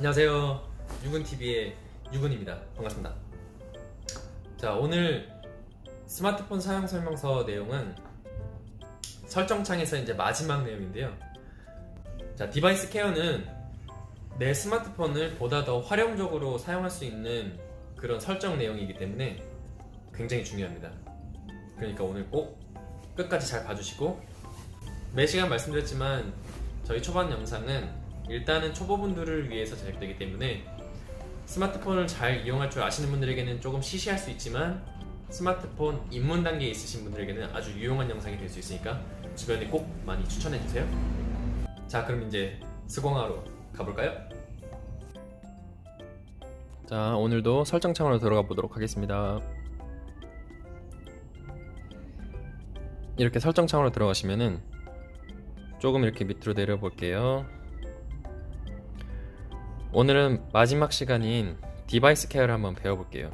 안녕하세요. 유근TV의 유근입니다. 반갑습니다. 자, 오늘 스마트폰 사용 설명서 내용은 설정창에서 이제 마지막 내용인데요. 자, 디바이스 케어는 내 스마트폰을 보다 더 활용적으로 사용할 수 있는 그런 설정 내용이기 때문에 굉장히 중요합니다. 그러니까 오늘 꼭 끝까지 잘 봐주시고 매 시간 말씀드렸지만 저희 초반 영상은 일단은 초보분들을 위해서 제작되기 때문에 스마트폰을 잘 이용할 줄 아시는 분들에게는 조금 시시할 수 있지만 스마트폰 입문 단계에 있으신 분들에게는 아주 유용한 영상이 될 수 있으니까 주변에 꼭 많이 추천해 주세요. 자, 그럼 이제 스공하러 가볼까요? 자, 오늘도 설정 창으로 들어가 보도록 하겠습니다. 이렇게 설정 창으로 들어가시면은 조금 이렇게 밑으로 내려 볼게요. 오늘은 마지막 시간인 디바이스 케어를 한번 배워볼게요.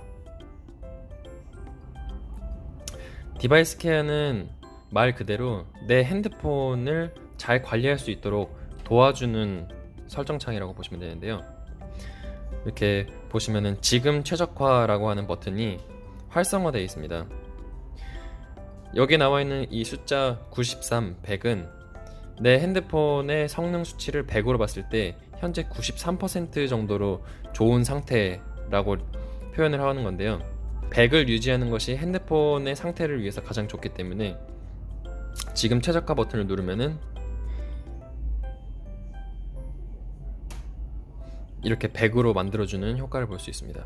디바이스 케어는 말 그대로 내 핸드폰을 잘 관리할 수 있도록 도와주는 설정창이라고 보시면 되는데요. 이렇게 보시면은 지금 최적화라고 하는 버튼이 활성화되어 있습니다. 여기 나와 있는 이 숫자 93, 100은 내 핸드폰의 성능 수치를 100으로 봤을 때 현재 93% 정도로 좋은 상태라고 표현을 하는 건데요. 100을 유지하는 것이 핸드폰의 상태를 위해서 가장 좋기 때문에 지금 최저가 버튼을 누르면은 이렇게 100으로 만들어주는 효과를 볼 수 있습니다.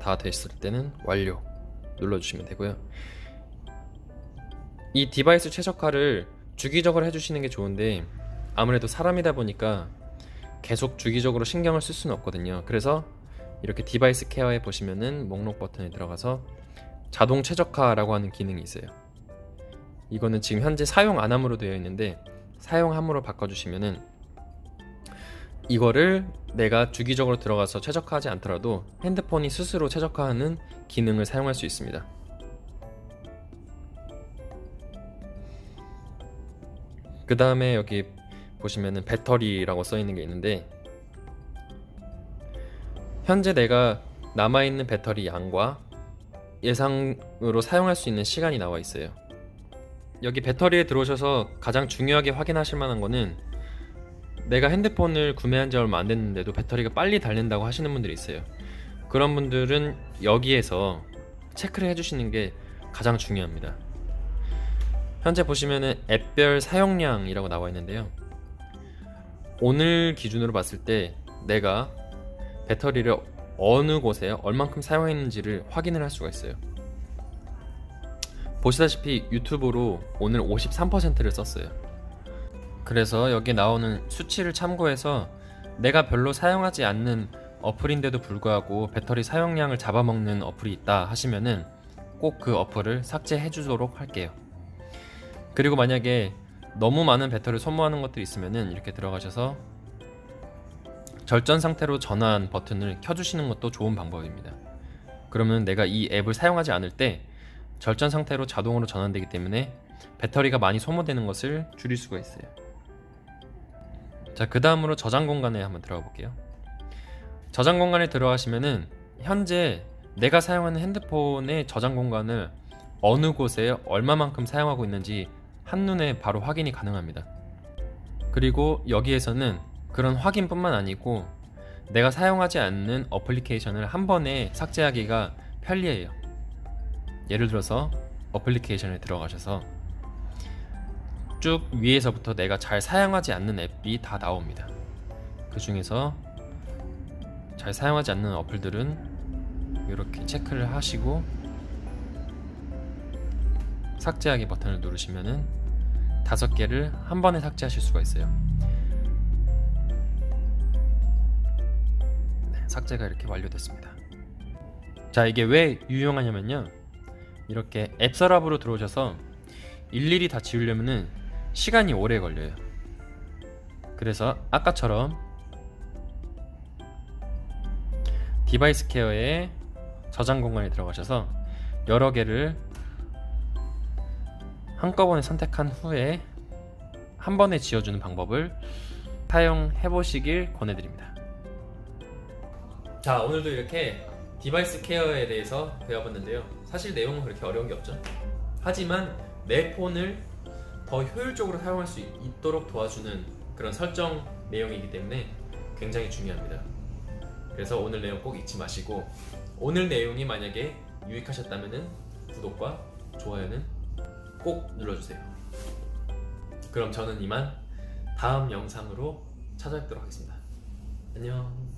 다 됐을 때는 완료 눌러주시면 되고요. 이 디바이스 최적화를 주기적으로 해주시는 게 좋은데 아무래도 사람이다 보니까 계속 주기적으로 신경을 쓸 수는 없거든요. 그래서 이렇게 디바이스 케어에 보시면은 목록 버튼에 들어가서 자동 최적화라고 하는 기능이 있어요. 이거는 지금 현재 사용 안 함으로 되어 있는데 사용함으로 바꿔주시면은 이거를 내가 주기적으로 들어가서 최적화하지 않더라도 핸드폰이 스스로 최적화하는 기능을 사용할 수 있습니다. 그 다음에 여기 보시면은 배터리라고 써 있는 게 있는데 현재 내가 남아 있는 배터리 양과 예상으로 사용할 수 있는 시간이 나와 있어요. 여기 배터리에 들어오셔서 가장 중요하게 확인하실 만한 거는 내가 핸드폰을 구매한 지 얼마 안 됐는데도 배터리가 빨리 닳는다고 하시는 분들이 있어요. 그런 분들은 여기에서 체크를 해주시는 게 가장 중요합니다. 현재 보시면은 앱별 사용량이라고 나와 있는데요. 오늘 기준으로 봤을 때 내가 배터리를 어느 곳에 얼만큼 사용했는지를 확인을 할 수가 있어요. 보시다시피 유튜브로 오늘 53%를 썼어요. 그래서 여기 나오는 수치를 참고해서 내가 별로 사용하지 않는 어플인데도 불구하고 배터리 사용량을 잡아먹는 어플이 있다 하시면은 꼭 그 어플을 삭제해 주도록 할게요. 그리고 만약에 너무 많은 배터리를 소모하는 것들이 있으면은 이렇게 들어가셔서 절전 상태로 전환 버튼을 켜주시는 것도 좋은 방법입니다. 그러면 내가 이 앱을 사용하지 않을 때 절전 상태로 자동으로 전환되기 때문에 배터리가 많이 소모되는 것을 줄일 수가 있어요. 자, 그 다음으로 저장 공간에 한번 들어가 볼게요. 저장 공간에 들어가시면은 현재 내가 사용하는 핸드폰의 저장 공간을 어느 곳에 얼마만큼 사용하고 있는지 한눈에 바로 확인이 가능합니다. 그리고 여기에서는 그런 확인뿐만 아니고 내가 사용하지 않는 어플리케이션을 한 번에 삭제하기가 편리해요. 예를 들어서 어플리케이션에 들어가셔서 쭉 위에서부터 내가 잘 사용하지 않는 앱이 다 나옵니다. 그 중에서 잘 사용하지 않는 어플들은 이렇게 체크를 하시고 삭제하기 버튼을 누르시면은 다섯 개를 한 번에 삭제하실 수가 있어요. 네, 삭제가 이렇게 완료됐습니다. 자, 이게 왜 유용하냐면요. 이렇게 앱 서랍으로 들어오셔서 일일이 다 지우려면은 시간이 오래 걸려요. 그래서 아까처럼 디바이스 케어에 저장 공간에 들어가셔서 여러 개를 한꺼번에 선택한 후에 한 번에 지워주는 방법을 사용해 보시길 권해드립니다. 자 오늘도 이렇게 디바이스 케어에 대해서 배워봤는데요. 사실 내용은 그렇게 어려운 게 없죠. 하지만 내 폰을 더 효율적으로 사용할 수 있도록 도와주는 그런 설정 내용이기 때문에 굉장히 중요합니다. 그래서 오늘 내용 꼭 잊지 마시고 오늘 내용이 만약에 유익하셨다면 구독과 좋아요는 꼭 눌러주세요. 그럼 저는 이만 다음 영상으로 찾아뵙도록 하겠습니다. 안녕.